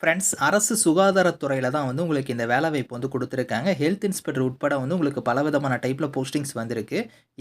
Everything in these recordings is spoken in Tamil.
ஃப்ரெண்ட்ஸ் அரசு சுகாதாரத்துறையில் தான் வந்து உங்களுக்கு இந்த வேலைவாய்ப்பு வந்து கொடுத்துருக்காங்க. ஹெல்த் இன்ஸ்பெக்டர் உட்பட வந்து உங்களுக்கு பலவிதமான டைப்பில் போஸ்டிங்ஸ் வந்திருக்கு.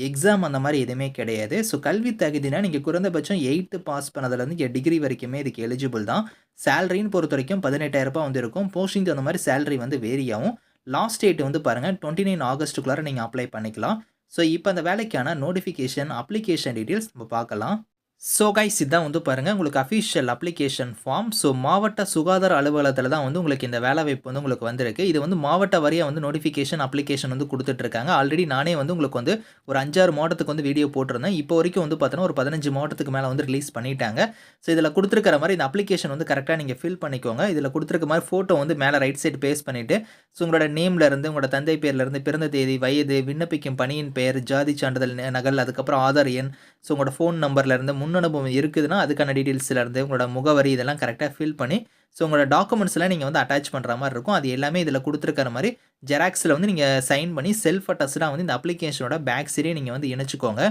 எக்ஸாம் அந்த மாதிரி எதுவுமே கிடையாது. ஸோ கல்வி தகுதினா நீங்கள் குறைந்தபட்சம் எயித்து பாஸ் பண்ணதுலேருந்து இங்கே டிகிரி வரைக்குமே இதுக்கு எலிஜிபிள் தான். சேலரின்னு பொறுத்த வரைக்கும் பதினெட்டாயிரரூபா வந்து இருக்கும். போஸ்டிங் அந்த மாதிரி சேலரி வந்து வேரி ஆகும். லாஸ்ட் டேட் வந்து பாருங்கள் டுவெண்ட்டி நைன் ஆகஸ்ட்டுக்குள்ளார நீங்கள் அப்ளை பண்ணிக்கலாம். ஸோ இப்போ அந்த வேலைக்கான நோட்டிஃபிகேஷன் அப்ளிகேஷன் டீட்டெயில்ஸ் நம்ம பார்க்கலாம். ஸோ கைஸ் இதான் வந்து பாருங்கள் உங்களுக்கு அஃபிஷியல் அப்ளிகேஷன் ஃபார்ம் ஸோ மாவட்ட சுகாதார அலுவலகத்தில் தான் வந்து உங்களுக்கு இந்த வேலைவாய்ப்பு வந்து உங்களுக்கு வந்திருக்கு. இது வந்து மாவட்ட வரியாக வந்து நோட்டிஃபிகேஷன் அப்ளிகேஷன் வந்து கொடுத்துட்ருக்காங்க. ஆல்ரெடி நானே வந்து உங்களுக்கு வந்து ஒரு அஞ்சாறு மாவட்டத்துக்கு வந்து வீடியோ போட்டிருந்தேன். இப்போ வரைக்கும் வந்து பார்த்தோன்னா ஒரு பதினஞ்சு மாவட்டத்துக்கு மேலே வந்து ரிலீஸ் பண்ணிட்டாங்க. ஸோ இதில் கொடுத்துருக்கிற மாதிரி இந்த அப்ளிகேஷன் வந்து கரெக்டாக நீங்கள் ஃபில் பண்ணிக்கோங்க. இதில் கொடுத்துருக்க மாதிரி ஃபோட்டோ வந்து மேலே ரைட் சைடு பேஸ் பண்ணிவிட்டு ஸோ உங்களோட நேம்ல இருந்து உங்களோட தந்தை பேர்லேருந்து பிறந்த தேதி வயது விண்ணப்பிக்கும் பணியின் பெயர் ஜாதி சான்றிதழ் ந- நகல் அதுக்கப்புறம் ஆதார் எண் ஸோ உங்களோட ஃபோன் நம்பர்லேருந்து முன் அனுபவம் இருக்குதுன்னா அதுக்கான டீட்டெயில்ஸ்லேருந்து உங்களோட முகவரி இதெல்லாம் கரெக்டாக ஃபில் பண்ணி ஸோ உங்களோட டாக்குமெண்ட்ஸ்லாம் நீங்கள் வந்து அட்டாச் பண்ணுற மாதிரி இருக்கும். அது எல்லாமே இதில் கொடுத்துருக்கிற மாதிரி ஜெராக்ஸில் வந்து நீங்கள் சைன் பண்ணி செல்ஃப் அட்டஸ்டாக வந்து இந்த அப்ளிகேஷனோட பேக் சீரியை நீங்கள் வந்து இணைச்சிக்கோங்க.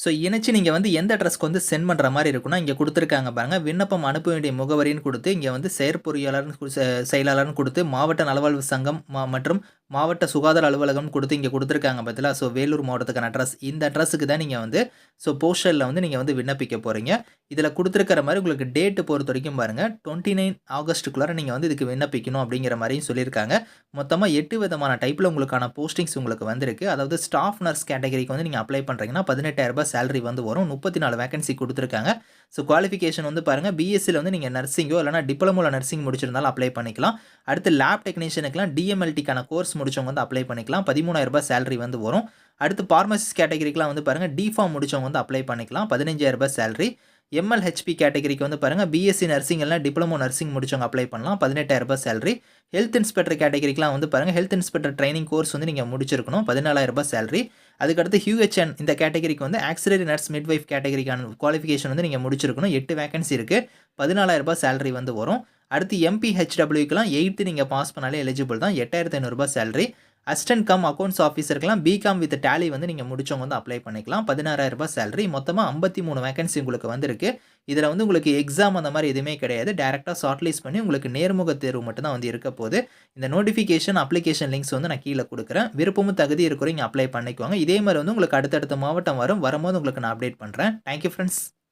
ஸோ இணைச்சு நீங்கள் வந்து எந்த அட்ரஸ்க்கு வந்து சென்ட் பண்ணுற மாதிரி இருக்குன்னா இங்கே கொடுத்துருக்காங்க பாருங்கள் விண்ணப்பம் அனுப்ப வேண்டிய முகவரின்னு கொடுத்து இங்கே வந்து செயற்பொறியாளர்னு செ- செயலாளர்னு கொடுத்து மாவட்ட நலவாழ்வு சங்கம் மா- மற்றும் மாவட்ட சுகாதார அலுவலகம் கொடுத்து இங்கே கொடுத்துருக்காங்க பார்த்தீங்களா ஸோ வேலூர் மாவட்டத்துக்கான அட்ரஸ் இந்த அட்ரஸுக்கு தான் நீங்கள் வந்து ஸோ போஸ்டரில் வந்து நீங்கள் வந்து விண்ணப்பிக்க போகிறீங்க இதில் கொடுத்துருக்கிற மாதிரி உங்களுக்கு டேட்டு பொறுத்த வரைக்கும் பாருங்கள் டுவெண்ட்டி நைன் ஆகஸ்ட்டுக்குள்ளார நீங்கள் வந்து இதுக்கு விண்ணப்பிக்கணும் அப்படிங்கிற மாதிரியும் சொல்லியிருக்காங்க. மொத்தமாக எட்டு விதமான டைப்பில் உங்களுக்கான போஸ்டிங்ஸ் உங்களுக்கு வந்திருக்கு. அதாவது ஸ்டாஃப் நர்ஸ் கேட்டகரிக்கு வந்து நீங்கள் அப்ளை பண்ணுறீங்கன்னா பதினெட்டாயிரரூபா சேலரி வந்து வரும். முப்பத்தி நாலு வேகன்சி கொடுத்துருக்காங்க. ஸோ குவாலிஃபிகேஷன் வந்து பாருங்கள் பிஎஸ்சியில் வந்து நீங்கள் நர்சிங்கோ இல்லைனா டிப்ளமோவில் நர்சிங் முடிச்சிருந்தாலும் அப்ளை பண்ணிக்கலாம். அடுத்து லேப் டெக்னீஷியனுக்குலாம் டிஎம்எல்டிக்கான கோர்ஸ் முடிச்சவங்க வந்து அப்ளை பண்ணிக்கலாம். பதிமூணாயிரரூபா சேலரி வந்து வரும். அடுத்து பார்மசிஸ் கேட்டகரிக்கெலாம் வந்து பாருங்கள் டிஃபார்ம் முடிச்சவங்க வந்து அப்ளை பண்ணிக்கலாம். பதினஞ்சாயிரரூபா சேலரி எம்எல்ஹெச்பி கேட்டகரிக்கு வந்து பாருங்கள் பிஎஸ்சி நர்சிங் எல்லாம் டிப்ளமோ நர்சிங் முடிச்சவங்க அப்ளை பண்ணலாம். பதினெட்டாயிரரூபா சேலரி ஹெல்த் இன்ஸ்பெக்டர் கேட்டகரிக்கெலாம் வந்து பாருங்கள் ஹெல்த் இன்ஸ்பெக்டர் ட்ரைனிங் கோர்ஸ் வந்து நீங்கள் முடிச்சிருக்கணும். பதினாலாயிரரூபா சேலரி அதுக்கடுத்து ஹியூஹெச்என் இந்த கேட்டகரிக்கு வந்து ஆக்சிலரி நர்ஸ் மிட்வைஃப் கேட்டகரிக்கான குவாலிஃபிகேஷன் வந்து நீங்கள் முடிச்சிருக்கணும். எட்டு வேகன்சி இருக்குது பதினாலாயிரரூபா சேலரி வந்து வரும். அடுத்து எம்பிஹெச்டபிள்யூக்கெலாம் எயித்து நீங்கள் பாஸ் பண்ணாலே எலிஜிபிள் தான். எட்டாயிரத்தி ஐநூறுரூபா சேலரி அசிஸ்டன்ட் கம் அக்கௌண்ட்ஸ் ஆஃபீஸருக்கெல்லாம் பிகாம் வித் டேலி வந்து நீங்கள் முடிச்சவங்க வந்து அப்ளை பண்ணிக்கலாம். பதினாறாயிரம் சேலரி மொத்தமாக ஐம்பத்தி மூணு வேகன்சி உங்களுக்கு வந்திருக்கு. இதில் வந்து உங்களுக்கு எக்ஸாம் அந்த மாதிரி எதுவுமே கிடையாது. டேரெக்டாக ஷார்ட்லிஸ்ட் பண்ணி உங்களுக்கு நேர்முக தேர்வு மட்டும்தான் வந்து இருக்க போது இந்த நோட்டிஃபிகேஷன் அப்ளிகேஷன் லிங்க்ஸ் வந்து நான் கீழே கொடுக்குறேன். விருப்பமும் தகுதி இருக்கிறவங்க அப்ளை பண்ணிக்குவாங்க இதே மாதிரி வந்து உங்களுக்கு அடுத்தடுத்த மாவட்டம் வரும். வரும்போது உங்களுக்கு நான் அப்டேட் பண்ணுறேன் தேங்க்யூ ஃப்ரெண்ட்ஸ்